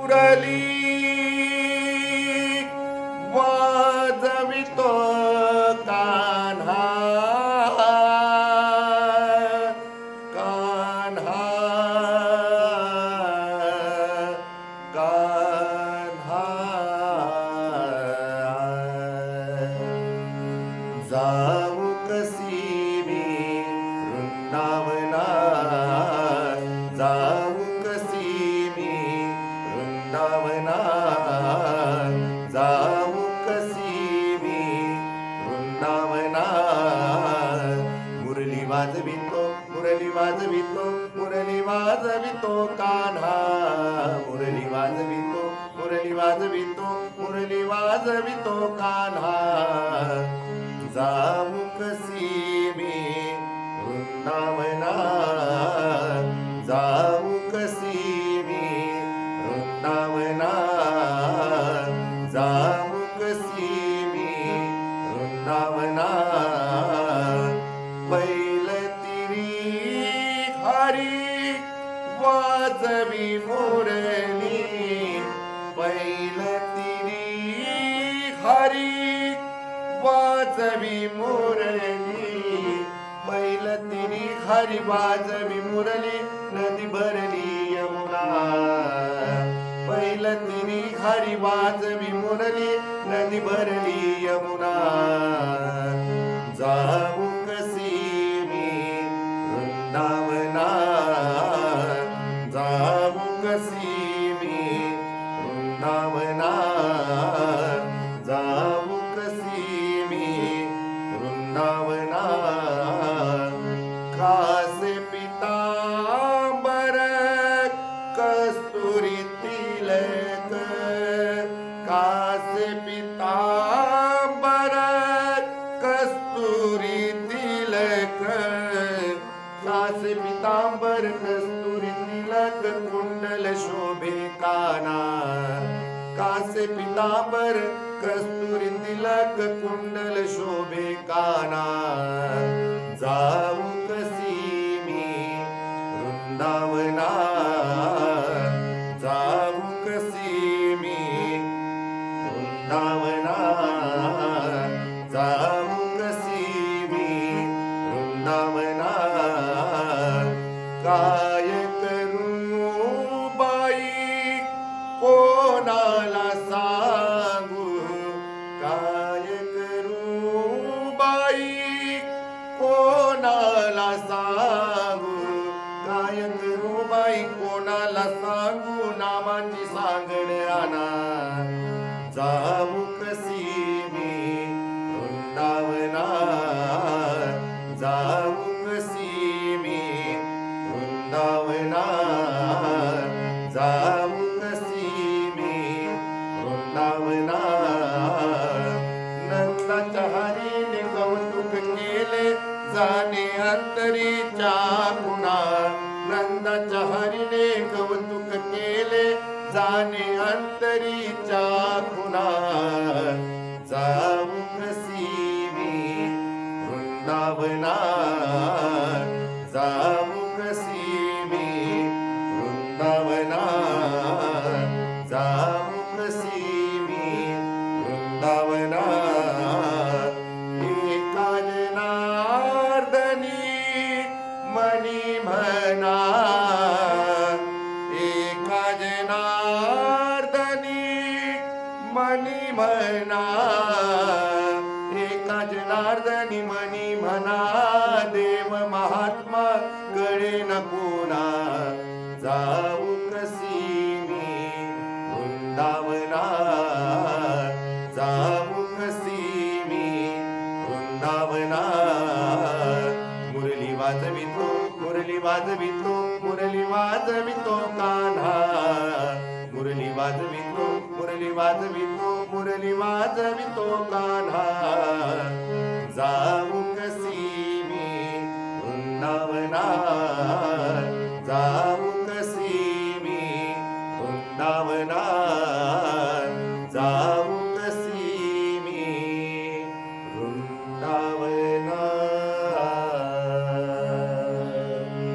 मुरली वाजवितो. वाजवितो मुरली वाजवितो मुरली वाजवितो कान्हा. मुरली वाजवितो मुरली वाजवितो मुरली वाजवितो कान्हा. जाऊ कसी मी वृंदावना जाऊ कसी मी वृंदावना जाऊ कसी मी वृंदावना वाजवी मुरली बैल तिरी खारी वाजवी मुरली नदी भरली यमुना. बैल तिरी खारी वाजवी मुरली नदी भरली यमुना. कासे पितांबर कस्तुरी तिलक कुंडल शोभे काना। कासे पितांबर कस्तुरी तिलक कुंडल शोभे काना। जाऊ कसी मी वृंदावना। जाऊ कसी मी वृंदावना। जाऊ कसी मी वृंदावना। काय करू बाई कोणाला सांगू? काय करू बाई कोणाला सांगू? काय करू बाई कोणाला सांगू? नामाची सांगण आणा जाऊ कसी मी वृंदावना जाऊ कसी मी वृंदावना नंदाच्या हरीने कौतुक केले जाणे अंतरीच्या गुणा नंदाच्या हरीने कौतुक केले जाणे अंतरीच्या गुणा जाऊ कसी वृंदावना म्हणा एका जनार्दनी मनी म्हणा एका जनार्दनी मनी म्हणा देव महात्मा कडे नकोना जाऊ कसी मी वृंदावना जाऊ कसी मी वृंदावना वाजवितो मुरली वाजवितो कान्हा. मुरली वाजवितो मुरली वाजवितो मुरली वाजवितो कान्हा. जाऊ जा